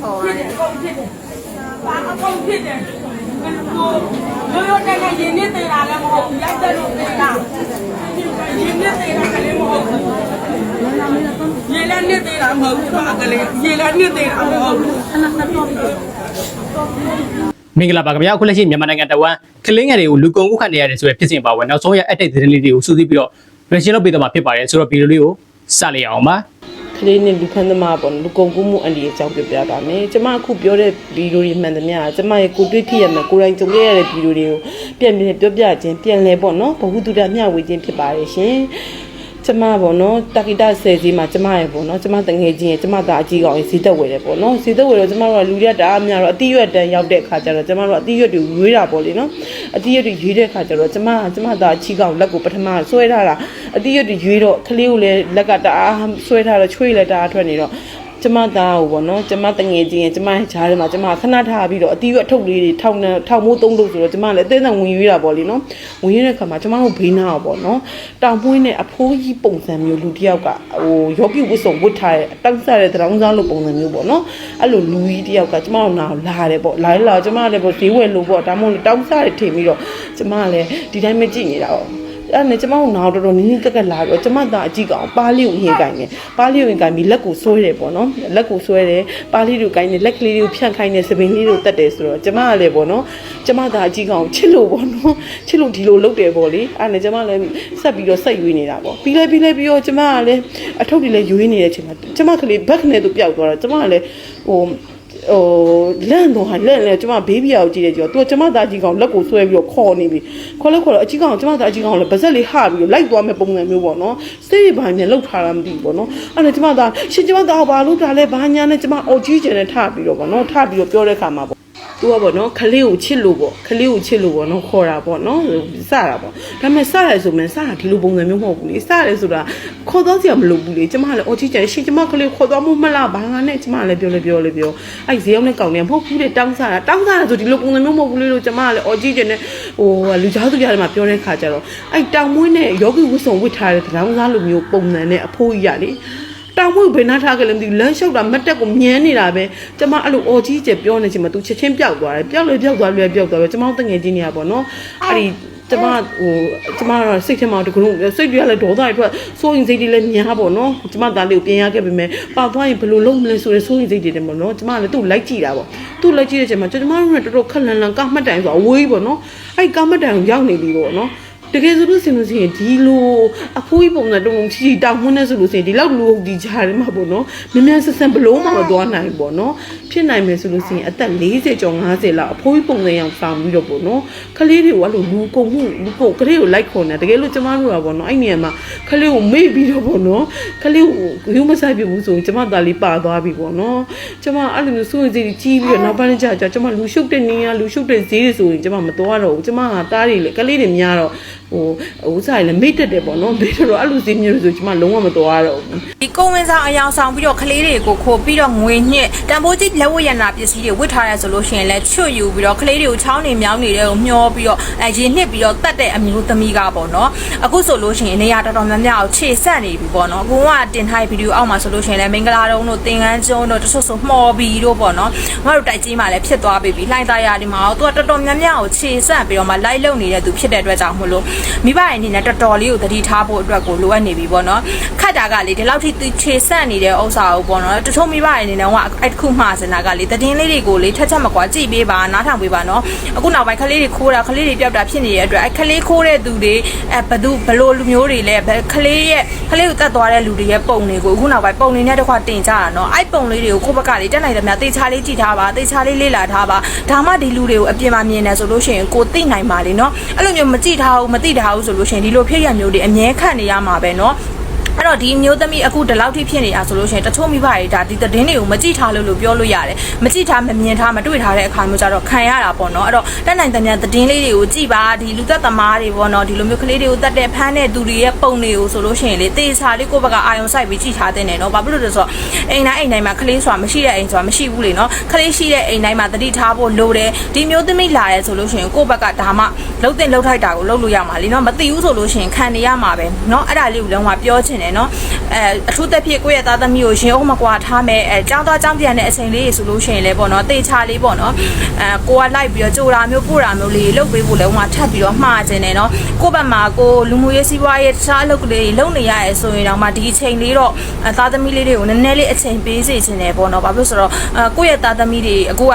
ခေါ်ဖြစ်တယ်ကုန်ဖြစ်တယ်ဘာအကုန်ဖြစ်တယ်ကိုရိုးရိုးတဲ့နဲ့ရင်းနေသေးတာလည်းမဟုတ်ဘူးရိုက်တဲ့လို့သေးတာရင်းနေသေးတာကလေးမဟုတ်ဘူးရေလည်းနေသေးတာမဟုတ်ဘူးကလေးရေလည်းနေသေးတာမဟုတ်ဘူးမင်္ဂလာပါခင်ဗျာအခုလက်ရှိမြန်မာနိုင်ငံတဝမ်းကလင်းငယ်တွေကိုလူကုန်ကူးခံနေရတယ်ဆိုရဖြစ်စဉ်ပါဝင်နောက်ဆုံးရအက်တိတ်သတင်းလေးတွေကိုစူးစီးပြီးတော့ reaction လုပ်ပေးတော့မှာဖြစ်ပါတယ်ဆိုတော့ဗီဒီယိုလေးကိုစလိုက်အောင်ပါ ကလေးနဲ့လူခန်းသမားပေါ့နော်လူကုန်ကူးမှုအန်ဒီရဲ့အကြောင်းပြောပြပါမယ်။ကျမအခုပြောတဲ့ဗီဒီယိုတွေမှန်သမျှကျမရဲ့ကိုတွေ့ထိရမယ်ကိုယ်တိုင်ကြုံခဲ့ရတဲ့ဗီဒီယိုတွေကိုပြန်ပြန်ပြောပြခြင်းပြန်လဲပေါ့နော်ဘဝတုဒ္ဒမျှဝေခြင်းဖြစ်ပါတယ်ရှင်။ ကျမပေါ့နော်တာကီတာဆယ်စီမှာကျမရဲ့ပေါ့နော်ကျမတငယ်ချင်းရဲ့ကျမသားအကြီးကောင်ရဲ့ဈေးသက်ဝယ်တယ်ပေါ့နော်ဈေးသက်ဝယ်တော့ကျမတို့ကလူရက်တအားများတော့အတိရွက်တန်းရောက်တဲ့အခါကျတော့ကျမတို့ကအတိရွက်တွေရွေးတာပေါ့လေနော်အတိရွက်တွေရွေးတဲ့အခါကျတော့ကျမကျမသားအကြီးကောင်လက်ကိုပထမဆွဲထားတာအတိရွက်တွေရွေးတော့ကလေးကိုလည်းလက်ကတအားဆွဲထားတော့ချွေးလည်းတအားထွက်နေတော့ ကျမသားကိုပေါ့နော်ကျမတငယ်ချင်းရဲ့ကျမရဲ့ဈားထဲမှာကျမခဏထားပြီးတော့အတီးရွက်အထုပ်လေးတွေထောက်နေထောက်မိုးသုံးလို့ဆိုတော့ကျမလည်းအသေးအံဝင်ရွေးတာပေါ့လေနော်ဝင်ရွေးတဲ့ခါမှာကျမတို့ဘေးနာအောင်ပေါ့နော်တောင်ပွင်းနဲ့အဖိုးကြီးပုံစံမျိုးလူတစ်ယောက်ကဟိုယောဂီဝတ်စုံဝတ်ထားတဲ့တောက်ဆတဲ့တောင်စားလို့ပုံစံမျိုးပေါ့နော်အဲ့လိုလူကြီးတစ်ယောက်ကကျမတို့နာကိုလာတယ်ပေါ့လာလာကျမလည်းပေါ့ဈေးဝယ်လို့ပေါ့ဒါမှမဟုတ်တောက်စားတွေထင်ပြီးတော့ကျမလည်းဒီတိုင်းမကြည့်နေတာပေါ့ အဲ့နဲ့ကျမတို့နောက်တော်တော်နင်းနင်းကက်ကက်လာပြီးတော့ကျမသားအကြည့်ကောင်ပါးလေးကိုရင်ကင်တယ်ပါးလေးကိုရင်ကင်ပြီးလက်ကိုဆွဲတယ်ပေါ့နော်လက်ကိုဆွဲတယ်ပါးလေးကိုကင်တယ်လက်ကလေးတွေကိုဖြန့်ခိုင်းတယ်စပင်းလေးကိုတက်တယ်ဆိုတော့ကျမကလည်းပေါ့နော်ကျမသားအကြည့်ကောင်ချစ်လို့ပေါ့နော်ချစ်လို့ဒီလိုလုပ်တယ်ပေါ့လေအဲ့နဲ့ကျမလည်းဆက်ပြီးတော့ဆက်ရွေးနေတာပေါ့ပြီးလဲပြီးလဲပြီးတော့ကျမကလည်းအထုပ်တွေလည်းရွေးနေတဲ့အချိန်မှာကျမကလေးဘက်ကနေသူပျောက်သွားတော့ကျမကလည်းဟို ဟိုလန့်တော့ဟာလန့်လေကျမဘေးဘီယာကိုကြည့်တယ်ကျော်သူကကျမသားကြီးကောင်လက်ကိုဆွဲပြီးတော့ခေါ်နေပြီခေါ်လဲခေါ်တော့အကြီးကောင်ကျမသားကြီးကောင်လည်းဗဇက်လေးဟပြီးတော့လိုက်သွားမဲ့ပုံစံမျိုးပေါ့နော်စိတ်ရပါနဲ့လှုပ်ထားတာမသိဘူးပေါ့နော်အဲ့ဒါကျမသားရှင်ကျမသားဘာလို့ဒါလဲဘာညာနဲ့ကျမအော်ကြီးကျန်နဲ့ထပြီးတော့ပေါ့နော်ထပြီးတော့ပြောတဲ့ခါမှာပေါ့ သူကပေါ့နော်ခလေးကိုချစ်လို့ပေါ့ခလေးကိုချစ်လို့ပေါ့နော်ခေါ်တာပေါ့နော်စတာပေါ့ဒါပေမဲ့စရတယ်ဆိုမှစတာဒီလိုပုံစံမျိုးမဟုတ်ဘူးလေစရတယ်ဆိုတာခေါ်တော့စရာမလိုဘူးလေကျမလည်းအော်ကြီးကျန်ရှင်ကျမခလေးခေါ်တော့မှုမလားဘာငါနဲ့ကျမလည်းပြောလဲပြောလဲပြောအဲ့ဈေးရောက်နဲ့ကောင်းနေမဟုတ်ဘူးလေတောင်းစားတာတောင်းစားတာဆိုဒီလိုပုံစံမျိုးမဟုတ်ဘူးလေလို့ကျမကလည်းအော်ကြီးကျန်နဲ့ဟိုလူကြားသူကြားထဲမှာပြောတဲ့ခါကျတော့အဲ့တောင်မွေးနဲ့ယောဂီဝတ်စုံဝတ်ထားတဲ့တောင်စားလိုမျိုးပုံစံနဲ့အဖိုးကြီးရလေ တောင်မွေးဘယ်နာထားကြလဲမသိဘူးလမ်းလျှောက်တာမတ်တက်ကိုမြန်းနေတာပဲကျမအဲ့လိုအော်ကြီးကျပြောနေချင်မှသူချက်ချင်းပျောက်သွားတယ်ပျောက်လေပျောက်သွားလေပျောက်သွားပဲကျမတို့တငယ်ချင်းတွေကပေါ့နော်အဲ့ဒီကျမဟိုကျမကတော့စိတ်ထဲမှာတကယ်စိတ်တွေကလည်းဒေါသတွေထွက်စိုးရင်စိတ်တွေလည်းများပေါ့နော်ကျမသားလေးကိုပြင်ရခဲ့ပေမဲ့ပါသွားရင်ဘယ်လိုလုပ်မလဲဆိုရယ်စိုးရင်စိတ်တွေတယ်ပေါ့နော်ကျမကလည်းသူ့လိုက်ကြည့်တာပေါ့သူ့လိုက်ကြည့်တဲ့အချိန်မှာကျမတို့ကတော်တော်ခက်လန်လန်ကမှတ်တိုင်ဆိုအဝေးပေါ့နော်အဲ့ကမှတ်တိုင်ကိုရောက်နေပြီပေါ့နော် တကယ်ဆိုလို့စင်လို့ရှိရင်ဒီလိုအဖိုးကြီးပုံစံတုံးချီတောင်မွန်းနေဆိုလို့ရှိရင်ဒီလောက်လူဒီကြားထဲမှာပေါ့နော်မြင်မြန်ဆဆန်ဘလုံးမှမသွားနိုင်ဘူးပေါ့နော်ဖြစ်နိုင်မယ်ဆိုလို့ရှိရင်အသက်40ကျော်50လောက်အဖိုးကြီးပုံစံအောင်ဆောင်ပြီးတော့ပေါ့နော်ခလေးတွေကိုအဲ့လိုလူကုန်မှုလူကုန်ကလေးကိုလိုက်ခေါ်နေတကယ်လို့ကျမတို့ကပေါ့နော်အဲ့နေရာမှာခလေးကိုမေ့ပြီးတော့ပေါ့နော်ခလေးကိုရုံးမဆိုင်ပြဘူးဆိုရင်ကျမသားလေးပါသွားပြီပေါ့နော်ကျမအဲ့လိုမျိုးစိုးရိမ်စိတ်ကြီးပြီးတော့နောက်ပိုင်းကျကျကျမလူရှုပ်တဲ့နေရာလူရှုပ်တဲ့ဈေးတွေဆိုရင်ကျမမသွားတော့ဘူးကျမကတားတွေလေကလေးတွေများတော့ ဟိုဥစားလည်းမိတ်တက်တယ်ပေါ့နော်မိတ်တော့အဲ့လိုဈေးမျိုးဆိုကျမလုံးဝမသွားတော့ဘူးဒီကုန်းဝင်းဆောင်အယောင်ဆောင်ပြီးတော့ကလေးတွေကိုခိုးပြီးတော့ငွေညှစ်တန်ဖိုးကြီးလက်ဝတ်ရနာပစ္စည်းတွေဝတ်ထားရဲဆိုလို့ရှိရင်လည်းချွတ်ယူပြီးတော့ကလေးတွေကိုချောင်းနေမြောင်းနေတဲ့ကိုမျောပြီးတော့အဲရင်နှစ်ပြီးတော့တတ်တဲ့အမျိုးသမီးကပေါ့နော်အခုဆိုလို့ရှိရင်နေရာတော်တော်များများကိုခြေဆက်နေပြီပေါ့နော်အခုကတင်ထားတဲ့ဗီဒီယိုအောက်မှာဆိုလို့ရှိရင်လည်းမင်္ဂလာတုံးတို့သင်္ကန်းကျုံတို့တချို့ဆိုမှော်ပြီးတို့ပေါ့နော်ငါတို့တိုက်ကြီးမှလည်းဖြစ်သွားပြီလှိုင်းသားရဒီမှာတော့သူကတော်တော်များများကိုခြေဆက်ပြီးတော့မှလိုက်လုံနေတဲ့သူဖြစ်တဲ့အတွက်ကြောင့်မလို့မိဘရဲ့အနေနဲ့တော်တော်လေးကိုသတိထားဖို့အတွက်ကိုလိုအပ်နေပြီပေါ့နော်ခတ်တာကလေဒီလောက်ထိသူခြေဆက်နေတဲ့ဥစ္စာကိုပေါ့နော်တချို့မိဘရဲ့အနေနဲ့ကအဲ့တစ်ခုမှစနာကလေသတင်းလေးတွေကိုလေထက်ချက်မကွာကြည့်ပေးပါနားထောင်ပေးပါနော်အခုနောက်ပိုင်းကလေးတွေခိုးတာကလေးတွေပျောက်တာဖြစ်နေတဲ့အတွက်အဲ့ကလေးခိုးတဲ့သူတွေအဲဘသူဘလို့လူမျိုးတွေလဲကလေးရဲ့ကလေးကိုတတ်သွားတဲ့လူတွေရဲ့ပုံတွေကိုအခုနောက်ပိုင်းပုံတွေနဲ့တခွတင်ကြတာနော်အဲ့ပုံလေးတွေကိုကိုယ့်ဘက်ကလေတက်နိုင်တယ်များတေချာလေးကြည့်ထားပါတေချာလေးလေ့လာထားပါဒါမှဒီလူတွေကိုအပြင်မှာမြင်နေဆိုလို့ရှိရင်ကိုသိနိုင်ပါလေနော်အဲ့လိုမျိုးမကြည့်ထားဘူးမသိထားဘူးဆိုလို့ရှိရင်ဒီလိုဖြစ်ရမျိုးတွေအမြဲခန့်နေရမှာပဲနော် အဲ့တော့ဒီမျိုးသမီးအခုဒီလောက်ထိဖြစ်နေတာဆိုလို့ရှိရင်တချို့မိဘတွေဒါဒီသတင်းတွေကိုမကြည့်ထားလို့လို့ပြောလို့ရတယ်မကြည့်ထားမမြင်ထားမတွေ့ထားတဲ့အခါမျိုးကြတော့ခံရတာပေါ့နော်အဲ့တော့တက်နိုင်တဲ့များသတင်းလေးတွေကိုကြည့်ပါဒီလူသက်သမားတွေပေါ့နော်ဒီလိုမျိုးကလေးတွေကိုတတ်တဲ့ဖမ်းတဲ့သူတွေရဲ့ပုံတွေကိုဆိုလို့ရှိရင်လေတေချာလေးကိုယ့်ဘက်ကအာယုံစိုက်ပြီးကြည့်ထားတဲ့နေနော်ဘာဖြစ်လို့လဲဆိုတော့အိမ်တိုင်းအိမ်တိုင်းမှာကလေးဆိုတာမရှိတဲ့အိမ်ဆိုတာမရှိဘူးလေနော်ကလေးရှိတဲ့အိမ်တိုင်းမှာတတိထားဖို့လိုတယ်ဒီမျိုးသမီးလာရဲဆိုလို့ရှိရင်ကိုယ့်ဘက်ကဒါမှလှုပ်တဲ့လှုပ်ထိုက်တာကိုလှုပ်လို့ရမှာလीနော်မသိဘူးဆိုလို့ရှိရင်ခံနေရမှာပဲเนาะအဲ့ဒါလေးကိုလုံးဝပြောချင်တယ် ်တယ်နော်အဲအထူးသဖြင့်ကိုယ့်ရဲ့သားသမီးကိုရင်အုပ်မကွာထားမယ်အဲကြောင်းသွားကြောင်းပြန်တဲ့အချိန်လေးတွေဆိုလို့ရှိရင်လည်းပေါ့နော်တေချာလေးပေါ့နော်အဲကိုကလိုက်ပြီးတော့ကြိုတာမျိုးပို့တာမျိုးလေးလုပ်ပေးဖို့လည်းဟိုမှာထပ်ပြီးတော့မှားခြင်းတယ်နော်ကိုယ့်ဘက်မှာကိုလူမှုရေးစီးပွားရေးတခြားအလုပ်ကလေးတွေလုပ်နေရရဲဆိုရင်တော့မှဒီအချိန်လေးတော့အဲသားသမီးလေးတွေကိုနည်းနည်းလေးအချိန်ပေးစေခြင်းတယ်ပေါ့နော်ဘာဖြစ်လို့ဆိုတော့အဲကိုယ့်ရဲ့သားသမီးတွေအခုက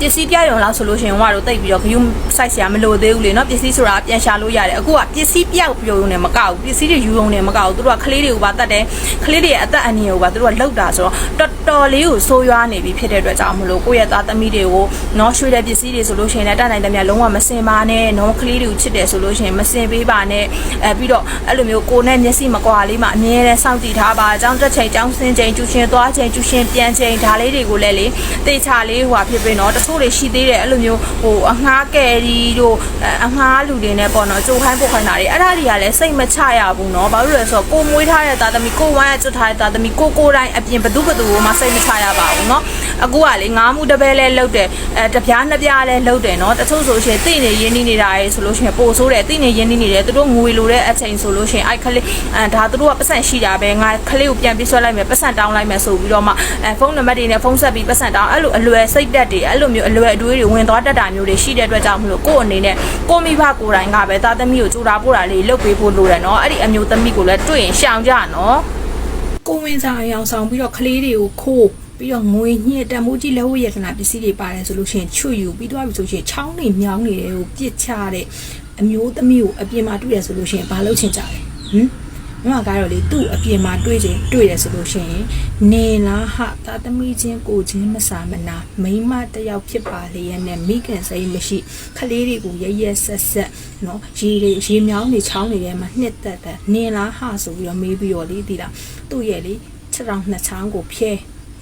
ပစ္စည်းပြရုံလားဆိုလို့ရှိရင်ဟိုကတော့တိတ်ပြီးတော့ view site ဆရာမလိုသေးဘူးလေเนาะပစ္စည်းဆိုတာပြန်ရှာလို့ရတယ်အခုကပစ္စည်းပြောက်ပြုံနေမကောက်ဘူးပစ္စည်းတွေယူုံနေမကောက်ဘူးသူတို့ကကလေးတွေကိုပါတတ်တယ်ကလေးတွေရဲ့အသက်အန္တရာယ်ကိုပါသူတို့ကလောက်တာဆိုတော့တော်တော်လေးကိုဆိုးရွားနေပြီဖြစ်တဲ့အတွက်ကြောင့်မလို့ကိုယ့်ရဲ့သားသမီးတွေကိုเนาะရွှေတဲ့ပစ္စည်းတွေဆိုလို့ရှိရင်လည်းတတ်နိုင်တယ်များလုံးဝမစင်ပါနဲ့เนาะကလေးတွေကိုချစ်တယ်ဆိုလို့ရှိရင်မစင်ပေးပါနဲ့အဲပြီးတော့အဲ့လိုမျိုးကိုယ်နဲ့မျက်စိမကွာလေးမှအမြဲတမ်းစောင့်တည်ထားပါအကြောင်းတက်ချိန်အကြောင်းစင်းချိန်ကျူရှင်သွားချိန်ကျူရှင်ပြန်ချိန်ဒါလေးတွေကိုလည်းလေတေချာလေးဟိုဟာဖြစ်ပြီးเนาะတ ချို့တွေရှိသေးတယ်အဲ့လိုမျိုးဟိုအငှားကယ်ရီတို့အငှားလူတွေနဲ့ပေါ့နော်ကြိုခိုင်းပို့ခိုင်းတာတွေအဲ့ဒါတွေကလည်းစိတ်မချရဘူးเนาะဘာလို့လဲဆိုတော့ကိုမွေးထားတဲ့သားသမီးကိုဝမ်းရကျွတ်ထားတဲ့သားသမီးကိုကိုတိုင်းအပြင်ဘသူဘသူမှစိတ်မချရပါဘူးเนาะ အကူကလေငါးမှုတစ်ပဲလဲလှုပ်တယ်အဲတစ်ပြားနှစ်ပြားလဲလှုပ်တယ်နော်တချို့ဆိုရှင်သိနေရင်းနှီးနေတာရေဆိုလို့ရှင်ပို့ဆိုးတယ်သိနေရင်းနှီးနေတယ်သူတို့ငွေလိုတဲ့အချိန်ဆိုလို့ရှင်အဲ့ခလေးအဲဒါသူတို့ကပတ်စံရှိတာပဲငါခလေးကိုပြန်ပြီးဆွဲလိုက်မယ်ပတ်စံတောင်းလိုက်မယ်ဆိုပြီးတော့မှအဲဖုန်းနံပါတ်တွေနဲ့ဖုန်းဆက်ပြီးပတ်စံတောင်းအဲ့လိုအလွယ်စိတ်သက်တွေအဲ့လိုမျိုးအလွယ်အတွေးတွေဝင်သွားတတ်တာမျိုးတွေရှိတဲ့အတွက်ကြောင့်မလို့ကို့အနေနဲ့ကိုမိဘကိုယ်တိုင်ကပဲသားသမီးကိုကြိုတာပို့တာလေးလှုပ်ပေးဖို့လိုတယ်နော်အဲ့ဒီအမျိုးသမီးကိုလည်းတွေ့ရင်ရှောင်ကြနော်ကိုဝင်စားအောင်ဆောင်ပြီးတော့ကလေးတွေကိုခိုး ပြီးတော့ငွေညှစ်တံမိုးကြီးလက်ဝတ်ရတနာပစ္စည်းတွေပါတယ်ဆိုလို့ရှိရင်ချွတ်ယူပြီးတော့ပြီဆိုရှင်ချောင်းနေမြောင်းနေတယ်ကိုပြစ်ချတဲ့အမျိုးသမီးကိုအပြင်မှာတွေ့ရဆိုလို့ရှိရင်ဘာလုပ်ချင်ကြလဲဟင်မမကတော့လေသူ့အပြင်မှာတွေ့ချင်တွေ့တယ်ဆိုလို့ရှိရင်နေလားဟတာသမီးချင်းကိုချင်းမစာမနာမိမတယောက်ဖြစ်ပါလေရဲ့နဲ့မိခင်စိတ်မရှိခလေးတွေကိုရရဆက်ဆက်နော်ရေတွေရေမြောင်းတွေချောင်းတွေထဲမှာနှစ်သက်သက်နေလားဟဆိုပြီးတော့မေးပြီးတော့လေဒီလားသူ့ရဲ့လေ6ချောင်း2ချောင်းကိုဖျဲ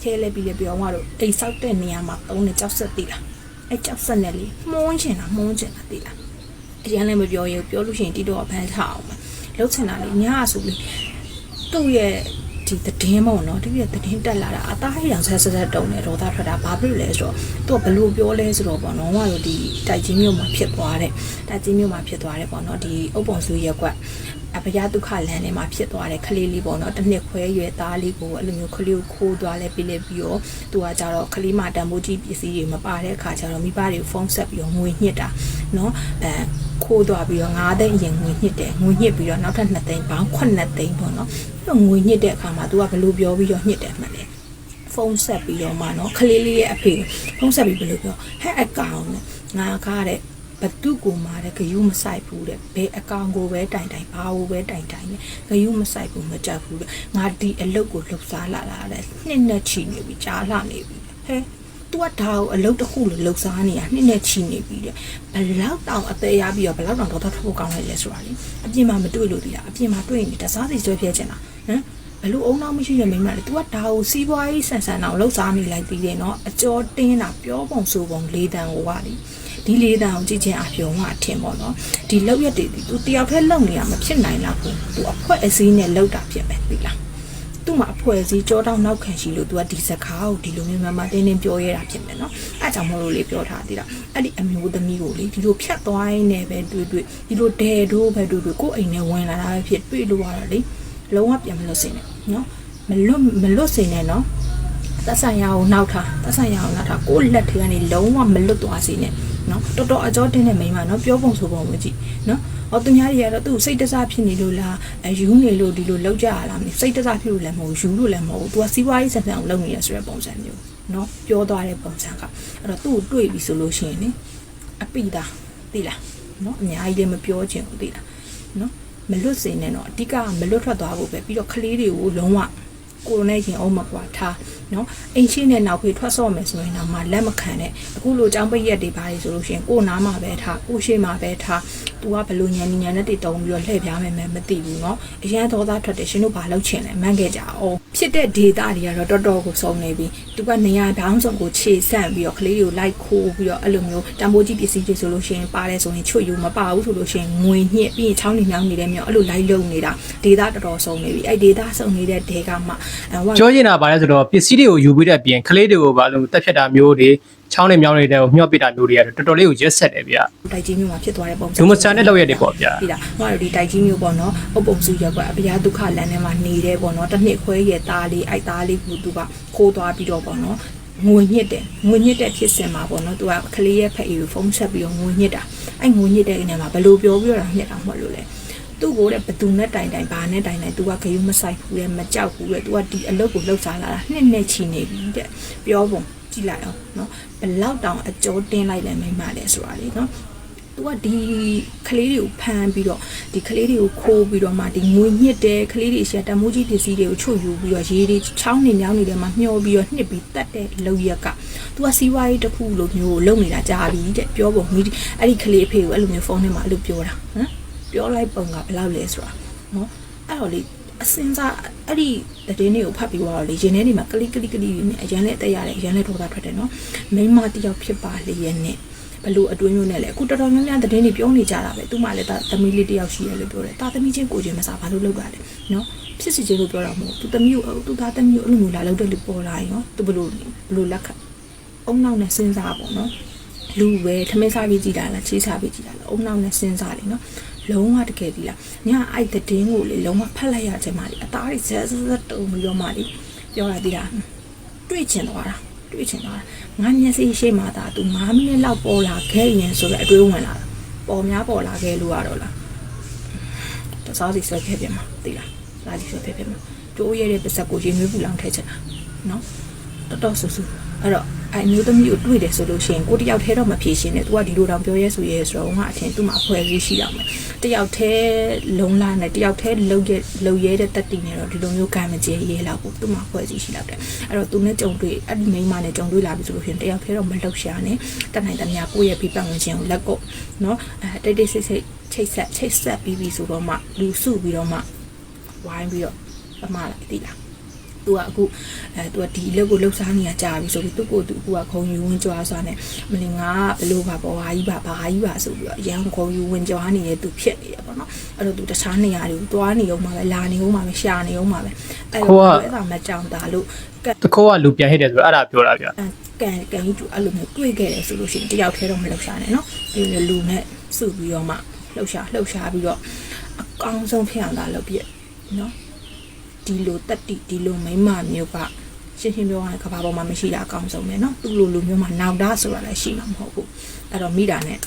ဖြဲလဲပြီးလေပြောင်းတော့အိမ်ဆောက်တဲ့နေရာမှာသုံးတဲ့ကြောက်ဆက်တိလားအဲကြောက်ဆက်နဲ့လေမှုန်းချင်တာမှုန်းချင်တာတိလားအရင်လည်းမပြောရဘူးပြောလို့ရှိရင်တိတော့ဖန်ထားအောင်ပဲလှုပ်ချင်တာလေညဆိုလေသူ့ရဲ့ ဒီသတင်းပေါ့နော်သူရဲ့သတင်းတက်လာတာအသားဟိအောင်ဆက်ဆက်ဆက်တုံနေဒေါသထွက်တာဘာဖြစ်လို့လဲဆိုတော့သူကဘလို့ပြောလဲဆိုတော့ပေါ့နော်ဟိုကတော့ဒီတိုက်ကြီးမြို့မှာဖြစ်သွားတဲ့တိုက်ကြီးမြို့မှာဖြစ်သွားတဲ့ပေါ့နော်ဒီအုပ်ပုံစုရက်ကွက်အပယဒုက္ခလမ်းထဲမှာဖြစ်သွားတဲ့ကလေးလေးပေါ့နော်တစ်နှစ်ခွဲရွယ်သားလေးကိုအဲ့လိုမျိုးကလေးကိုခိုးသွားလဲပြီးလဲပြီးတော့သူကကြတော့ကလေးမတန်ဖိုးကြီးပစ္စည်းတွေမပါတဲ့အခါကျတော့မိဘတွေကိုဖုန်းဆက်ပြီးတော့ငွေညှစ်တာနော်အဲခိုးသွားပြီးတော့9သိန်းအရင်ငွေညှစ်တယ်ငွေညှစ်ပြီးတော့နောက်ထပ်2သိန်းပေါင်း9သိန်းပေါ့နော်အဲ့ တော့ငွေညှစ်တဲ့အခါမှာ तू ကဘယ်လိုပြောပြီးတော့ညှစ်တယ်မှတ်လဲဖုန်းဆက်ပြီးတော့မှနော်ခလေးလေးရဲ့အဖေဖုန်းဆက်ပြီးဘယ်လိုပြောဟဲ့အကောင်နဲ့ငါကားတဲ့ဘသူကိုမှတဲ့ဂယုမဆိုင်ဘူးတဲ့ဘယ်အကောင်ကိုပဲတိုင်တိုင်ဘာကိုပဲတိုင်တိုင်နဲ့ဂယုမဆိုင်ဘူးမကြက်ဘူးတဲ့ငါဒီအလုတ်ကိုလှုပ်ရှားလာတာတဲ့နှစ်နဲ့ချီနေပြီကြားလာနေပြီဟဲ့ तू ကဒါကိုအလုတ်တစ်ခုလို့လှုပ်ရှားနေတာနှစ်နဲ့ချီနေပြီတဲ့ဘလောက်တောင်အသေးရပြီးတော့ဘလောက်တောင်တော့ထွက်ဖို့ကောင်းလိုက်လဲဆိုတာလေအပြင်မှာမတွေ့လို့ဒီလားအပြင်မှာတွေ့ရင်တစားစီဆွဲပြဲချင်တာဟ မ် ဘလို့အုံနောက်မရှိရမိန်းမလေ तू ကဒါကိုစီးပွားရေးဆန်ဆန်အောင်လှုပ်ရှားနေလိုက်ပြီးတယ်နော်အကျော်တင်းတာပြောပုံဆိုပုံလေးတန်ဟိုကလေဒီလေးတန်ကိုကြည့်ချင်းအပြုံကအထင်ပေါ့နော်ဒီလောက်ရက်တွေ तू တယောက်တည်းလုံနေရမဖြစ်နိုင်လားဘူး तू အဖွဲအစည်းနဲ့လှုပ်တာဖြစ်မယ်သိလားသူ့မှာအဖွဲအစည်းကြောတောင်းနောက်ခံရှိလို့ तू ကဒီစကားကိုဒီလိုမျိုးမမတင်းတင်းပြောရတာဖြစ်မယ်နော်အဲကြောင့်မလို့လေပြောထားသေးတာအဲ့ဒီအမျိုးသမီးကိုလေဒီလိုဖြတ်သွားရင်းနဲ့ပဲတွေ့တွေ့ဒီလိုဒဲတို့ပဲတွေ့တွေ့ကိုယ်အိမ်နဲ့ဝင်လာတာပဲဖြစ်တွေ့လို့ရတာလေ လုံးဝပြန်မလွတ်စေနဲ့နော်မလွတ်မလွတ်စေနဲ့နော်သက်ဆိုင်ရာကိုနောက်ထားသက်ဆိုင်ရာကိုနောက်ထားကိုယ့်လက်ထဲကနေလုံးဝမလွတ်သွားစေနဲ့နော်တော်တော်အကြောတင်းတဲ့မိန်းမနော်ပြောပုံဆိုပုံမကြည့်နော်ဟောသူများတွေကတော့သူ့စိတ်တစားဖြစ်နေလို့လားအယူနေလို့ဒီလိုလောက်ကြရလားမသိစိတ်တစားဖြစ်လို့လည်းမဟုတ်ယူလို့လည်းမဟုတ် तू ကစီးပွားရေးဆန်ဆန်အောင်လုပ်နေရဆိုတဲ့ပုံစံမျိုးနော်ပြောသွားတဲ့ပုံစံကအဲ့တော့သူ့ကိုတွေ့ပြီဆိုလို့ရှိရင်လေအပိတာသိလားနော်အများကြီးလည်းမပြောချင်ဘူးသိလားနော် မလွတ်စေနဲ့တော့အဓိကမလွတ်ထွက်သွားဖို့ပဲပြီးတော့ကလေးတွေကိုလုံးဝကိုရိုနဲ့ရင်အောင်မကွာထား နော်အိမ်ရှိနဲ့နောက်ဖေးထွက်ဆော့မယ်ဆိုရင်တော့မှလက်မခံနဲ့အခုလိုចောင်းပိတ်ရက်တွေပါတယ်ဆိုလို့ရှိရင်ကို့နားမှာပဲထားကို့ရှိမှာပဲထား तू ကဘလို့ညံညံနဲ့တိတုံပြီးတော့လှည့်ပြားမယ်မသိဘူးနော်အရန်သောသားထွက်တယ်ရှင်တို့ဘာလုပ်ချင်လဲမှန်းခဲ့ကြအောင်ဖြစ်တဲ့ data တွေကတော့တော်တော်ကိုစုံနေပြီ तू ကနေရာဒေါင်းစုံကိုခြေဆန့်ပြီးတော့ကလေးတွေကိုလိုက်ခိုးပြီးတော့အဲ့လိုမျိုးတံပိုးကြီးပစ္စည်းတွေဆိုလို့ရှိရင်ပါတယ်ဆိုရင်ချွတ်ယူမပါဘူးဆိုလို့ရှိရင်ငွေညှစ်ပြီးရင်ချောင်းနေနှောင်းနေတဲ့မျိုးအဲ့လိုလိုက်လုံနေတာ data တော်တော်စုံနေပြီအဲ့ data စုံနေတဲ့ data ကမှဝါပြောချင်တာပါတယ်ဆိုတော့ပစ္စည်းတွေကိုယူပြီးတဲ့အပြင်ကလေးတွေကိုပါလို့တက်ဖြတ်တာမျိုးတွေချောင်းတွေမြောင်းတွေတဲ့ကိုမျောပစ်တာမျိုးတွေကတော့တော်တော်လေးကိုရက်ဆက်တယ်ဗျတိုက်ကြီးမျိုးမှာဖြစ်သွားတဲ့ပုံစံဒုမဆန်တဲ့လောက်ရက်တွေပေါ့ဗျာပြီလားဟိုကတော့ဒီတိုက်ကြီးမျိုးပေါ့နော်အုပ်ပုံစုရက်ကွာအပြားဒုက္ခလမ်းထဲမှာနေတယ်ပေါ့နော်တစ်နှစ်ခွဲရဲ့သားလေးအိုက်သားလေးကိုသူကခိုးသွားပြီးတော့ပေါ့နော်ငွေညစ်တယ်ငွေညစ်တဲ့ဖြစ်စဉ်မှာပေါ့နော်သူကကလေးရဲ့ဖက်အေးကိုဖုန်းဆက်ပြီးတော့ငွေညစ်တာအဲ့ငွေညစ်တဲ့နေရာမှာဘယ်လိုပြောပြီးတော့ညစ်တာမှမဟုတ်လို့လေ သူ့ကိုတဲ့ဘသူနဲ့တိုင်တိုင်ဘာနဲ့တိုင်တိုင် तू ကဂယုမဆိုင်ဘူးလေမကြောက်ဘူးလေ तू ကဒီအလုပ်ကိုလှုပ်ရှားလာတာနှစ်နဲ့ချီနေပြီတဲ့ပြောပုံကြည့်လိုက်အောင်နော်ဘယ်လောက်တောင်အကျော်တင်းလိုက်လဲမိမလဲဆိုတာလေနော်သူကဒီကလေးတွေကိုဖမ်းပြီးတော့ဒီကလေးတွေကိုခိုးပြီးတော့မှဒီငွေညစ်တဲ့ကလေးတွေရှာတမိုးကြီးပစ္စည်းတွေကိုချုပ်ယူပြီးတော့ရေးတွေချောင်းနေမြောင်းနေတဲ့မှာမျောပြီးတော့နှစ်ပြီးတတ်တဲ့လောက်ရက်ကသူကစီးပွားရေးတစ်ခုလိုမျိုးကိုလုပ်နေတာကြားပြီတဲ့ပြောပုံမီဒီအဲ့ဒီကလေးအဖေကိုအဲ့လိုမျိုးဖုန်းထဲမှာအဲ့လိုပြောတာဟမ် ပြောလိုက်ပုံကဘယ်လောက်လဲဆိုတာနော်အဲ့တော့လေအစင်းစားအဲ့ဒီတည်င်းတွေကိုဖတ်ပြီးတော့လေရင်ထဲနေမှာကလိကလိကလိနဲ့အရန်နဲ့တက်ရတယ်အရန်နဲ့ထောတာထွက်တယ်နော်မိန်းမတစ်ယောက်ဖြစ်ပါလေရဲ့နဲ့ဘလို့အတွင်းမျိုးနဲ့လဲအခုတော်တော်များများသတင်းတွေပြောနေကြတာပဲသူမှလည်းဒါသမီးလေးတယောက်ရှိရလို့ပြောတယ်ဒါသမီးချင်းကိုချင်းမစားဘာလို့လုပ်တာလဲနော်ဖြစ်စီချင်းလို့ပြောတာမဟုတ်သူသမီးကိုသူသားသမီးကိုအဲ့လိုမျိုးလာလုပ်တယ်လို့ပေါ်လာရင်နော်သူဘလို့ဘလို့လက်ခအုံနောက်နဲ့စဉ်းစားပေါ့နော်လူပဲထမင်းစားပြီးကြည်တာလားချေးစားပြီးကြည်တာလားအုံနောက်နဲ့စဉ်းစားတယ်နော် လုံးဝတကယ်ဒီလားညာအဲ့သတင်းကိုလေလုံးဝဖတ်လိုက်ရခြင်းမလေးအသားတွေဆက်ဆက်ဆက်တုံပြီးတော့မှလေပြောရသေးတာတွေ့ချင်သွားတာတွေ့ချင်သွားတာငါမျက်စိရှိမှသာသူ9မိနစ်လောက်ပေါ်လာခဲ့ရင်ဆိုတော့အတွေးဝင်လာတာပေါ်များပေါ်လာခဲ့လို့ရတော့လားတစားစီဆွဲခဲ့ပြန်မှာသိလားစားစီဆွဲခဲ့ပြန်မှာကျိုးရတဲ့ပါစက်ကိုရင်နွေးပူလောင်ထည့်ချင်တာနော်တော်တော်ဆူဆူအဲ့တော့ အဲ့မျိုးသမီးကိုတွေ့တယ်ဆိုလို့ရှိရင်ကိုတယောက်တည်းတော့မဖြေရှင်းနဲ့ तू ကဒီလိုတောင်ပြောရဲဆိုရဲဆိုတော့ငါအထင်သူ့မှာအဖွဲကြီးရှိတော့မယ်တယောက်တည်းလုံလာနဲ့တယောက်တည်းလုံရလုံရဲတဲ့တက်တီနဲ့တော့ဒီလိုမျိုးကံမကျေရဲလောက်ကိုသူ့မှာအဖွဲကြီးရှိတော့တယ်အဲ့တော့သူနဲ့ကြုံတွေ့အဲ့ဒီမိန်းမနဲ့ကြုံတွေ့လာပြီဆိုလို့ရှိရင်တယောက်တည်းတော့မလှုပ်ရှားနဲ့တတ်နိုင်တဲ့များကိုယ့်ရဲ့ပြပတ်ဝင်ခြင်းကိုလက်ကုပ်နော်အဲတိတ်တိတ်ဆိတ်ဆိတ်ချိတ်ဆက်ချိတ်ဆက်ပြီးပြီဆိုတော့မှလူစုပြီးတော့မှဝိုင်းပြီးတော့ပမလိုက်သိလား သူကအခုအဲသူကဒီအလုပ်ကိုလှုပ်ရှားနေတာကြာပြီဆိုပြီးသူ့ကိုယ်သူအခုကခုံယူဝင်ကြွားစွာနဲ့မလင်ငါကဘလို့ပါပေါ်ဟာကြီးပါဘာကြီးပါဆိုပြီးတော့အရန်ခုံယူဝင်ကြွားနေတဲ့သူဖြစ်နေတယ်ပေါ့နော်အဲ့တော့သူတခြားနေရာတွေကိုသွားနေအောင်ပါပဲလာနေအောင်ပါပဲရှာနေအောင်ပါပဲအဲ့တော့အဲ့ဒါမကြောင်တာလို့ကတ်တခေါကလူပြန်ဟစ်တယ်ဆိုတော့အဲ့ဒါပြောတာဗျကန်ကန်ကြီးတူအဲ့လိုမျိုးတွေ့ခဲ့တယ်ဆိုလို့ရှိရင်တယောက်တည်းတော့မလှုပ်ရှားနဲ့နော်ဒီလိုလူနဲ့စုပြီးတော့မှလှုပ်ရှားလှုပ်ရှားပြီးတော့အကောင်းဆုံးဖြစ်အောင်သာလုပ်ပြနော် ဒီလိုတက်တိဒီလိုမိန်းမမျိုးကရှင်းရှင်းပြောရရင်ကဘာပေါ်မှာမရှိတာအကောင်းဆုံးပဲเนาะသူ့လိုလိုမျိုးမှာနောက်တာဆိုတာလည်းရှိမှာမဟုတ်ဘူးအဲ့တော့မိတာနဲ့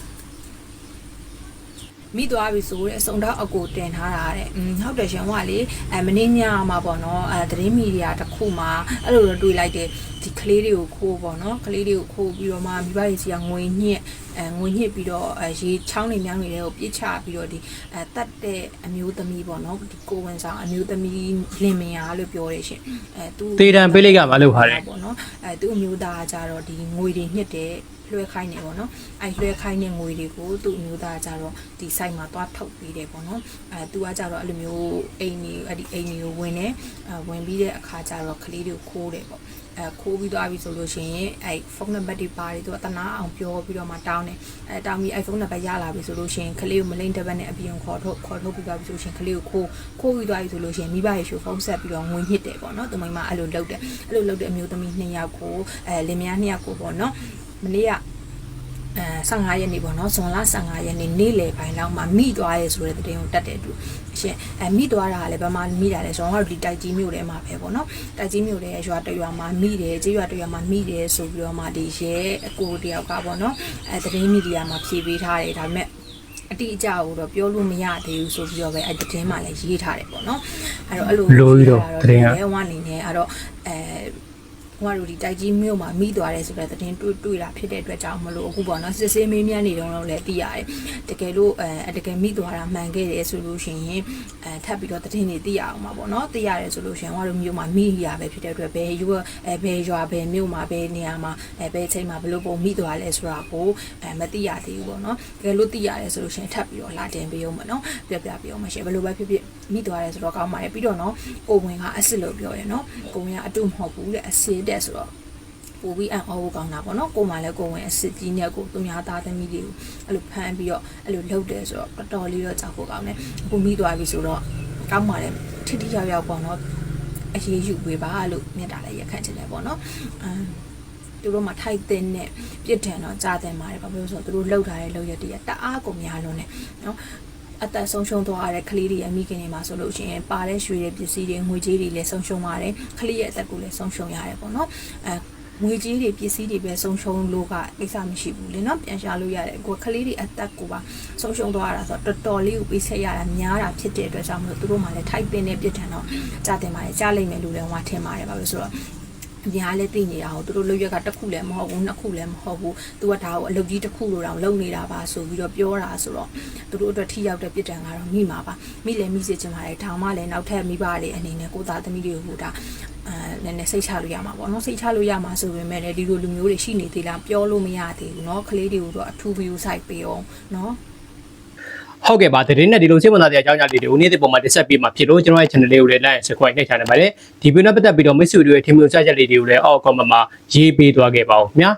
မိသွားပြီဆိုတဲ့အစုံတော့အကိုတင်ထားတာတဲ့อืมဟုတ်တယ်ရှင်ဟိုကလေအဲမင်းညမှာပေါ့နော်အဲသတင်းမီဒီယာတစ်ခုမှာအဲ့လိုတော့တွေ့လိုက်တယ် ဒီကလေးတွေကိုခိုးပေါ့နော်ကလေးတွေကိုခိုးပြီးတော့မှမိဘကြီးစီကငွေညှစ်အဲငွေညှစ်ပြီးတော့အဲရေချောင်းနေမြောင်းနေတဲ့ကိုပြစ်ချပြီးတော့ဒီအဲတတ်တဲ့အမျိုးသမီးပေါ့နော်ဒီကိုဝင်ဆောင်အမျိုးသမီးလင်မယားလို့ပြောရရှင်အဲသူတေတံပေးလိုက်ကမလုပ်ပါနဲ့ပေါ့နော်အဲသူ့အမျိုးသားကကြတော့ဒီငွေတွေညှစ်တယ်လွှဲခိုင်းနေပေါ့နော်အဲလွှဲခိုင်းတဲ့ငွေတွေကိုသူ့အမျိုးသားကကြတော့ဒီ site မှာသွားထုတ်ပေးတယ်ပေါ့နော်အဲသူကကြတော့အဲ့လိုမျိုးအိမ်ကြီးအဲ့ဒီအိမ်ကြီးကိုဝင်တယ်အဲဝင်ပြီးတဲ့အခါကျတော့ကလေးတွေကိုခိုးတယ်ပေါ့ အဲခိုးပြီးသွားပြီဆိုလို့ရှိရင်အဲဖုန်းနံပါတ်တွေပါတယ်သူကတနာအောင်ပြောပြီးတော့မှတောင်းတယ်အဲတောင်းပြီးအဲဖုန်းနံပါတ်ရလာပြီဆိုလို့ရှိရင်ကလေးကိုမလိမ့်တစ်ပတ်နဲ့အပြင်ခေါ်ထုတ်ခေါ်ထုတ်ပြီးသွားပြီဆိုလို့ရှိရင်ကလေးကိုခိုးခိုးပြီးသွားပြီဆိုလို့ရှိရင်မိဘရဲ့ရှိုဖုန်းဆက်ပြီးတော့ငွေညှစ်တယ်ပေါ့နော်သူမိမအဲ့လိုလုပ်တယ်အဲ့လိုလုပ်တဲ့အမျိုးသမီးနှစ်ယောက်ကိုအဲလင်မယားနှစ်ယောက်ကိုပေါ့နော်မနေ့ကအဲ 15ရက်နေ့ပေါ့နော်ဇွန်လ15ရက်နေ့နေ့လယ်ပိုင်းလောက်မှာမိသွားရဲဆိုတဲ့တဲ့တင်ကိုတက်တယ်သူရှင်အဲမိသွားတာကလည်းဘာမှမိတာလဲဆိုတော့ဒီတိုက်ကြီးမြို့ထဲမှာပဲပေါ့နော်တိုက်ကြီးမြို့ထဲရွာတရွာမှာမိတယ်ကြေးရွာတရွာမှာမိတယ်ဆိုပြီးတော့မှဒီရဲအကိုတယောက်ကပေါ့နော်အဲသတင်းမီဒီယာမှာဖြေပေးထားတယ်ဒါပေမဲ့အတိအကျကိုတော့ပြောလို့မရသေးဘူးဆိုပြီးတော့ပဲအဲသတင်းမှာလည်းရေးထားတယ်ပေါ့နော်အဲ့တော့အဲ့လိုလိုပြီးတော့သတင်းကရဲဝအနေနဲ့အဲ့တော့အဲ ဟိုကတို့ဒီတိုက်ကြီးမြို့မှာမိသွားတယ်ဆိုတဲ့သတင်းတွေ့တွေ့တာဖြစ်တဲ့အတွက်ကြောင့်မလို့အခုပေါ့နော်စစ်ဆေးမေးမြန်းနေတော့လည်းသိရတယ်တကယ်လို့အဲတကယ်မိသွားတာမှန်ခဲ့တယ်ဆိုလို့ရှိရင်အဲထပ်ပြီးတော့သတင်းတွေသိရအောင်ပါပေါ့နော်သိရတယ်ဆိုလို့ရှိရင်ဟိုကတို့မြို့မှာမိရပဲဖြစ်တဲ့အတွက်ဘယ်ယူအဲဘယ်ရွာဘယ်မြို့မှာဘယ်နေရာမှာအဲဘယ်ချိန်မှာဘယ်လိုပုံမိသွားလဲဆိုတာကိုအဲမသိရသေးဘူးပေါ့နော်တကယ်လို့သိရတယ်ဆိုလို့ရှိရင်ထပ်ပြီးတော့လာတင်ပေးအောင်ပေါ့နော်ပြပြပေးအောင်မရှိဘယ်လိုပဲဖြစ်ဖြစ်မိသွားတယ်ဆိုတော့ကောင်းပါတယ်ပြီးတော့နော်ကိုဝင်ကအစ်စ်လို့ပြောတယ်နော်ကိုဝင်ကအတုမဟုတ်ဘူးတဲ့အစစ်တဲ့ဆိုတော့ပို့ပြီးအံ့ဩဖို့ကောင်းတာပေါ့နော်ကိုမှလည်းကိုဝင်အစ်စ်ကြီးနဲ့ကိုသူများသားသမီးတွေကိုအဲ့လိုဖမ်းပြီးတော့အဲ့လိုလှုပ်တယ်ဆိုတော့တော်တော်လေးတော့ကြောက်ဖို့ကောင်းတယ်အခုမိသွားပြီဆိုတော့ကောင်းပါလေထိထိရောက်ရောက်ပေါ့နော်အရေးယူပေးပါလို့မြတ်တာလည်းရက်ခန့်ချင်တယ်ပေါ့နော်အမ်သူတို့မှထိုက်တဲ့နဲ့ပြစ်ဒဏ်တော့ကြားတယ်မှာတယ်ဘာဖြစ်လို့လဲဆိုတော့သူတို့လှုပ်ထားတဲ့လှုပ်ရက်တည်းကတအားကုန်များလုံးနဲ့နော် အသက်ဆုံးရှုံးသွားတဲ့ကလေးတွေရဲ့မိခင်တွေမှာဆိုလို့ရှိရင်ပါတဲ့ရွှေတွေပစ္စည်းတွေငွေကြေးတွေလည်းဆုံးရှုံးပါတယ်ကလေးရဲ့အသက်ကိုလည်းဆုံးရှုံးရတယ်ပေါ့နော်အဲငွေကြေးတွေပစ္စည်းတွေပဲဆုံးရှုံးလို့ကကိစ္စမရှိဘူးလေနော်ပြန်ရှာလို့ရတယ်ကိုယ်ကလေးတွေအသက်ကိုပါဆုံးရှုံးသွားတာဆိုတော့တော်တော်လေးကိုပေးဆက်ရတာများတာဖြစ်တဲ့အတွက်ကြောင့်မလို့သူတို့မှလည်းထိုက်ပင်တဲ့ပြစ်ဒဏ်တော့ကြားတင်ပါတယ်ကြားလိမ့်မယ်လို့လည်းဟောထင်ပါတယ်ဘာလို့လဲဆိုတော့ အများလည်းသိနေတာဟိုသူတို့လုပ်ရက်ကတစ်ခုလည်းမဟုတ်ဘူးနှစ်ခုလည်းမဟုတ်ဘူးသူကဒါကိုအလုပ်ကြီးတစ်ခုလိုတောင်လုပ်နေတာပါဆိုပြီးတော့ပြောတာဆိုတော့သူတို့အတွက်ထိရောက်တဲ့ပြစ်ဒဏ်ကတော့မိမှာပါမိလည်းမိစေချင်ပါတယ်ဒါမှလည်းနောက်ထပ်မိဘတွေအနေနဲ့ကိုသားသမီးတွေကိုဒါအဲနည်းနည်းစိတ်ချလို့ရမှာပေါ့နော်စိတ်ချလို့ရမှာဆိုပေမဲ့လည်းဒီလိုလူမျိုးတွေရှိနေသေးလားပြောလို့မရသေးဘူးเนาะကလေးတွေကိုတော့အထူး view site ပေးအောင်เนาะ ဟုတ်ကဲ့ပါသတင်းနဲ့ဒီလိုစိတ်ဝင်စားတဲ့အကြောင်းအရာလေးတွေကိုနေ့တစ်ပုံမှာတက်ဆက်ပေးမှာဖြစ်လို့ကျွန်တော်ရဲ့ channel လေးကိုလည်း like subscribe နှိပ်ထားနေပါတယ်ဒီဗီဒီယိုနဲ့ပတ်သက်ပြီးတော့မိတ်ဆွေတို့ရဲ့ထင်မြင်စချက်လေးတွေကိုလည်းအောက် comment မှာရေးပေးသွားခဲ့ပါဦးခင်ဗျာ